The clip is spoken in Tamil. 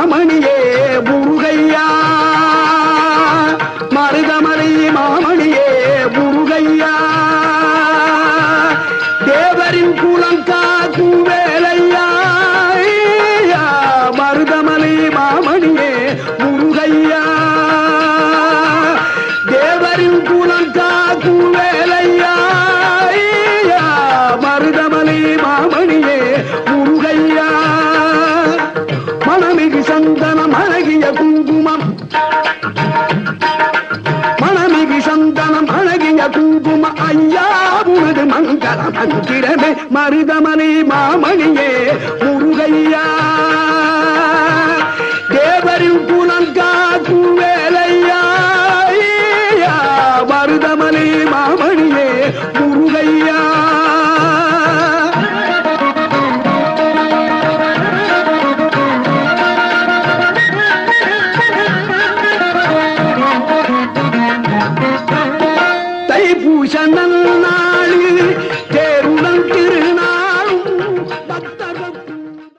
மாமணியே முருகையா. மருதமலை மாமணியே முருகையா. தேவரின் குலம் காக்கும் வேலையா. மருதமலை மாமணியே முருகையா. தேவரின் குலம் காக்கும் வேலையா. மருதமலை மாமணியே முருகையா. சந்தனம் அழகிய குங்குமம். மனமிகு சந்தனம் அழகிய குங்கும ஐயா உனது மங்கள மந்திரமே மருதமணி மாமணியே முருகையா. தேவரின் புலங்காக்கும் வேலையா மருதமணி மாமணியே முருகையா. சந்தன்